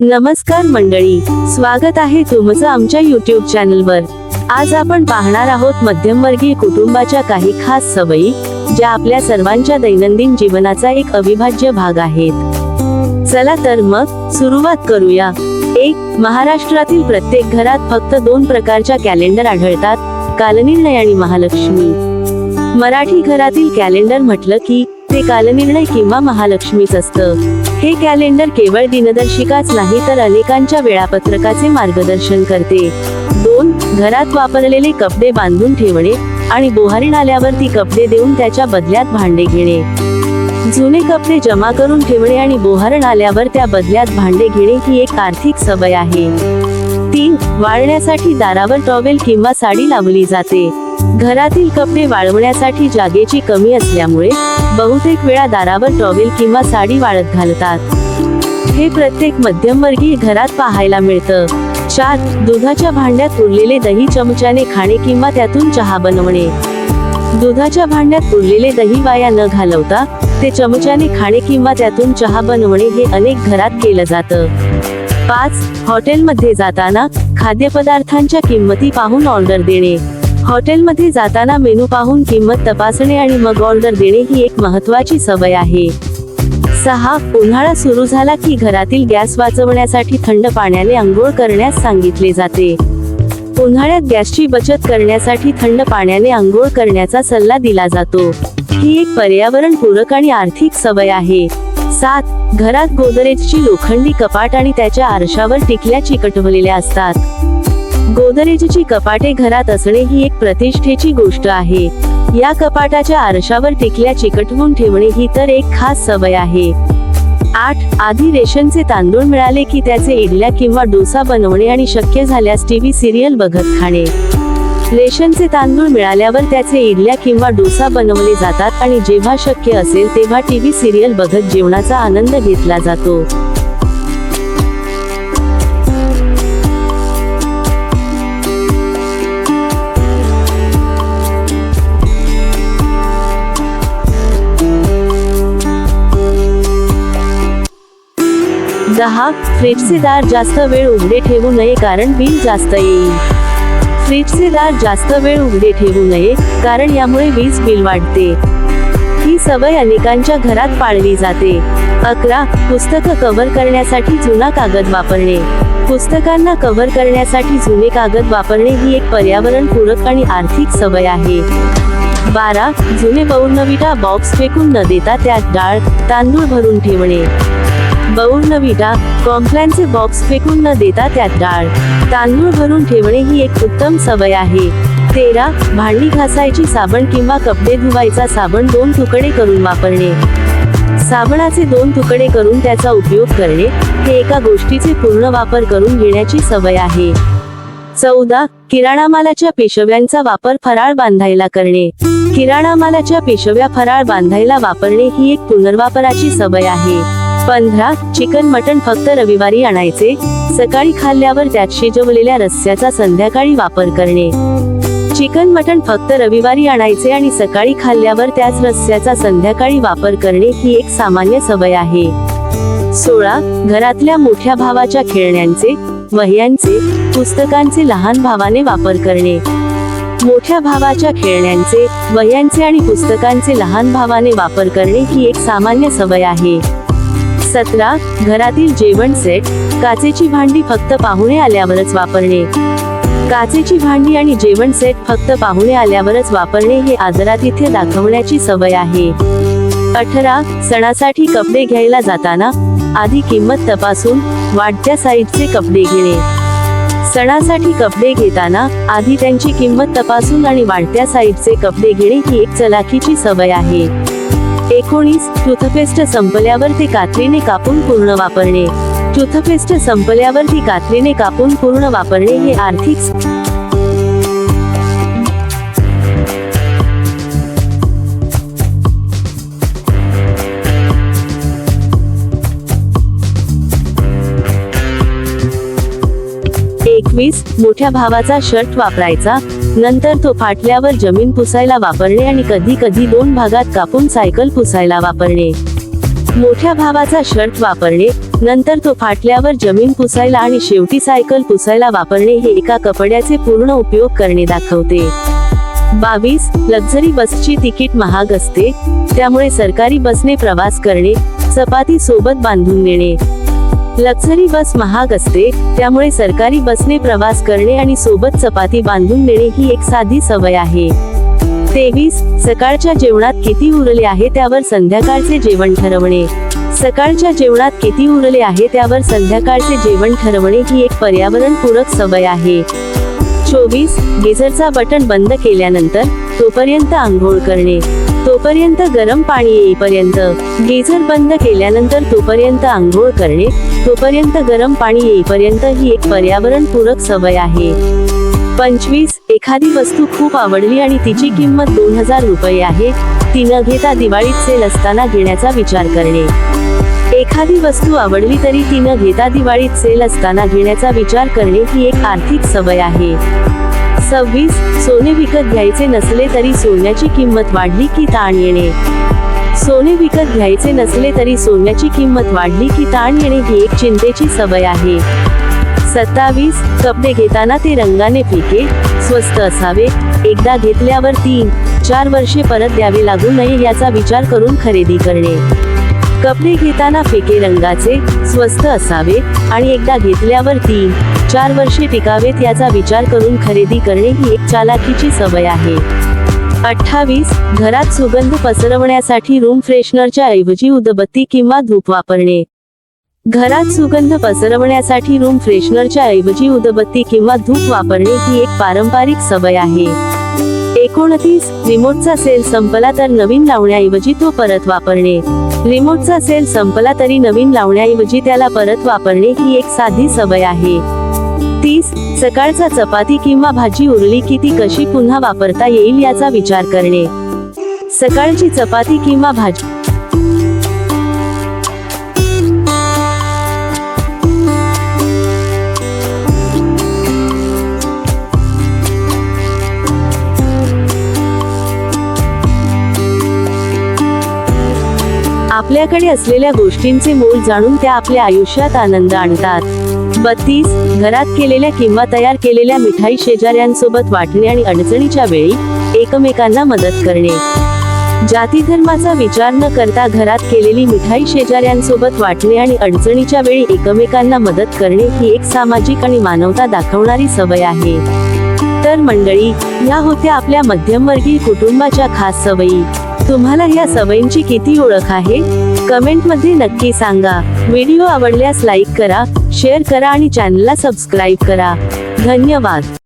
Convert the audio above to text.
नमस्कार मंडळी स्वागत आहे तुमचं आमच्या युट्यूब चॅनलवर आज आपण पाहणार आहोत मध्यमवर्गीय कुटुंबाच्या काही खास सवयी ज्या आपल्या सर्वांच्या दैनंदिन जीवनाचा एक अविभाज्य भाग आहेत. चला तर मग सुरुवात करूया. एक महाराष्ट्रातील प्रत्येक घरात फक्त दोन प्रकारच्या कॅलेंडर आढळतात कालनिर्णय आणि महालक्ष्मी. मराठी घरातील कॅलेंडर म्हटलं की ते कालनिर्णय किंवा महालक्ष्मीच असतं. हे कॅलेंडर केवळ दिनदर्शिकाच नाही तर अनेकांच्या वेळापत्रकाचे मार्गदर्शन करते. दोन घरात वापरलेले कपडे बांधून ठेवणे आणि बोहारीण आल्यावर ती कपडे देऊन त्याच्या बदल्यात भांडे घेणे. जुने कपडे जमा करून ठेवणे आणि बोहारण आल्यावर त्या बदल्यात भांडे घेणे ही एक आर्थिक सवय आहे. तीन वाळण्यासाठी दारावर टॉवेल किंवा साडी लावली जाते. घरातील कपडे वाळवण्यासाठी जागेची कमी असल्यामुळे बहुतेक वेळा दारावर टॉवेल किंवा साडी वाळत घालतात. हे प्रत्येक मध्यमवर्गीय घरात पाहायला मिळतं. चार दुधाच्या भांड्यात उरलेले दही चमच्याने खाणे किंवा त्यातून चहा बनवणे. दुधाच्या भांड्यात उरलेले दही वाया न घालवता ते चमच्याने खाणे किंवा त्यातून चहा बनवणे हे अनेक घरात केलं जातं. पाच हॉटेलमध्ये जाताना खाद्यपदार्थांच्या किंमती पाहून ऑर्डर देणे. हॉटेलमध्ये जाताना मेनू पाहून किंमत तपासणे आणि मग ऑर्डर देणे ही एक महत्वाची सवय आहे. सहा उन्हाळा सुरू झाला की घरातील गॅस वाचवण्यासाठी थंड पाण्याने आंघोळ करण्यास सांगितले जाते. उन्हाळ्यात गॅसची बचत करण्यासाठी थंड पाण्याने आंघोळ करण्याचा सल्ला दिला जातो. ही एक पर्यावरणपूरक आणि आर्थिक सवय आहे. सात घरात गोदरेजची लोखंडी कपाट आणि त्याच्या आरशावर टिकल्या चिकटवलेल्या असतात. गोदरेजची कपाटे घरात असणे ही एक प्रतिष्ठेची गोष्ट आहे. या कपाटाच्या आरशावर टिकल्या चिकटवून ठेवणे ही तर एक खास सवय आहे. आठ. आधी रेशनचे तांदूळ मिळाले की त्याचे इडल्या किंवा डोसा बनवणे आणि शक्य झाल्यास टीव्ही सिरियल बघत खाणे. रेशनचे तांदूळ मिळाल्यावर त्याचे इडल्या किंवा डोसा बनवले जातात आणि जेव्हा शक्य असेल तेव्हा टीव्ही सिरियल बघत जेवणाचा आनंद घेतला जातो. दहा फ्रीजचे जास्त वेळ उघडे ठेवू नये कारण बिल जास्त येईल. फ्रीजचे जास्त वेळ उघडे ठेवू नये कारण यामुळे वीज बिल वाढते. ही सवय अनेकांच्या घरात पाळली जाते. अकरा पुस्तकं कव्हर करण्यासाठी जुना कागद वापरणे. पुस्तकांना कव्हर करण्यासाठी जुने कागद वापरणे ही एक पर्यावरणपूरक आणि आर्थिक सवय आहे. बारा जुने बौर्नविटा बॉक्स फेकून न देता त्यात डाळ तांदूळ भरून ठेवणे. बौर्नविटा कॉम्प्लॅनचे बॉक्स फेकून न देता त्यात डाळ. तांदूळ भरून ठेवणे ही एक उत्तम सवय आहे. तेरा भांडी घासायची साबण किंवा कपडे धुवायचा साबण दोन तुकडे करून वापरणे. साबणाचे दोन तुकडे करून त्याचा उपयोग करणे हे एका गोष्टीचे पूर्ण वापर करून घेण्याची सवय आहे. चौदा किराणा मालाच्या पेशव्यांचा वापर फराळ बांधायला करणे. किराणा मालाच्या पेशव्या फराळ बांधायला वापरणे ही एक पुनर्वापराची सवय आहे. पंधरा चिकन मटण फक्त रविवारी आणायचे. सकाळी खाल्ल्यावर त्यात शिजवलेल्या रस्स्याचा संध्याकाळी वापर करणे. चिकन मटण फक्त रविवारी आणायचे आणि सकाळी खाल्ल्यावर त्याच रस्स्याचा संध्याकाळी वापर करणे ही एक सामान्य सवय आहे. सोळा घरातल्या मोठ्या भावाच्या खेळण्यांचे वह्यांचे पुस्तकांचे लहान भावाने वापर करणे. मोठ्या भावाच्या खेळण्यांचे वह्यांचे आणि पुस्तकांचे लहान भावाने वापर करणे ही एक सामान्य सवय आहे. सतरा घरातील जेवण सेट काचेची भांडी फक्त पाहुणे आल्यावरच वापरणे. काचेची भांडी आणि जेवण सेट फक्त पाहुणे आल्यावरच वापरणे हे आदरातिथ्य दाखवण्याची सवय आहे. अठरा सणासाठी कपडे घ्यायला जाताना आधी किंमत तपासून वाढत्या साईजचे कपडे घेणे. सणासाठी कपडे घेताना आधी त्यांची किंमत तपासून आणि वाढत्या साईजचे कपडे घेणे ही एक चलाखीची सवय आहे. एकोणीस टूथपेस्ट संपल्यावर ते कात्रीने कापून पूर्ण वापरणे. टूथपेस्ट संपल्यावर ती कात्रीने कापून पूर्ण वापरणे हे आर्थिक एकवीस मोठ्या भावाचा शर्ट वापरायचा नंतर तो फाटल्यावर जमीन पुसायला वापरणे आणि कधी कधी दोन भागात कापून सायकल पुसायला वापरणे. मोठ्या भावाचा शर्ट वापरणे नंतर तो फाटल्यावर जमीन पुसायला आणि शेवटी सायकल पुसायला वापरणे हे एका कपड्याचे पूर्ण उपयोग करणे दाखवते. बावीस लक्झरी बसची तिकीट महाग असते त्यामुळे सरकारी बसने प्रवास करणे चपाती सोबत बांधून नेणे. लक्झरी बस महाग असते त्यामुळे सरकारी बसने प्रवास करणे आणि सोबत चपाती बांधून नेणे ही एक साधी सवय आहे. तेवीस सकाळच्या जेवणात किती उरले आहे त्यावर संध्याकाळचे जेवण ठरवणे. सकाळच्या जेवणात किती उरले आहे त्यावर संध्याकाळचे जेवण ठरवणे ही एक पर्यावरणपूरक सवय आहे. चोवीस गेझरचा बटन बंद केल्यानंतर तोपर्यंत आंघोळ करणे. तोपर्यंत गरम पाणी येईपर्यंत. गेझर बंद केल्यानंतर तोपर्यंत आंघोळ करणे तोपर्यंत गरम पाणी येईपर्यंत ही एक पर्यावरणपूरक सवय आहे. पंचवीस एखादी वस्तू खूप आवडली आणि तिची किंमत दोन हजार रुपये आहे ती न घेता दिवाळीत सेल असताना घेण्याचा विचार करणे. एखादी वस्तू आवडली तरी ती न घेता दिवाळीत सेल असताना घेण्याचा विचार करणे ही एक आर्थिक सवय आहे. सव्वीस सोने विकत घ्यायचे नसले तरी सोन्याची किंमत वाढली की ताण येणे. सोने विकत घ्यायचे नसले तरी सोन्याची किंमत वाढली की ताण येणे ही एक चिंतेची सवय आहे. सत्तावीस कपडे घेताना ते रंगाने फिके स्वस्त असावे एकदा घेतल्यावर तीन चार वर्षे परत द्यावे लागू नये याचा विचार करून खरेदी करणे. कपडे घेताना फिके रंगाचे स्वस्त असावे आणि एकदा घेतल्यावर तीन चार वर्षे टिकावेत याचा विचार करून खरेदी करणे ही एक चालाकीची सवय आहे. अठ्ठावीस घरात सुगंध पसरवण्यासाठी रूम फ्रेशनरच्या ऐवजी उदबत्ती किंवा धूप वापरणे. घरात सुगंध पसरवण्यासाठी रूम फ्रेशनरच्या ऐवजी उदबत्ती किंवा धूप वापरणे ही एक पारंपरिक सवय आहे. एकोणतीस रिमोटचा सेल संपला तर नवीन लावण्याऐवजी तो परत वापरणे. रिमोटचा सेल संपला तरी नवीन लावण्याऐवजी त्याला परत वापरणे ही एक साधी सवय आहे. तीस सकाळचा चपाती किंवा भाजी उरली की ती कशी पुन्हा वापरता येईल याचा विचार करणे. सकाळची चपाती किंवा भाजी आपल्याकडे असलेल्या गोष्टींचे मोल जाणून त्या आपल्या आयुष्यात आनंद आणतात. बत्तीस घरात केलेल्या किंवा तयार केलेल्या मिठाई शेजाऱ्यांसोबत वाटणे आणि अडचणीच्या वेळी एकमेकांना मदत करणे. जाती धर्माचा विचार न करता घरात केलेली मिठाई शेजाऱ्यांसोबत वाटणे आणि अडचणीच्या वेळी एकमेकांना मदत करणे ही एक सामाजिक आणि मानवता दाखवणारी सवय आहे. तर मंडळी या होत्या आपल्या मध्यमवर्गीय कुटुंबाच्या खास सवयी. तुम्हाला या सवयींची किती ओळख आहे? कमेंटमध्ये नक्की सांगा. व्हिडिओ आवडल्यास लाईक करा शेअर करा आणि चॅनलला सबस्क्राईब करा. धन्यवाद.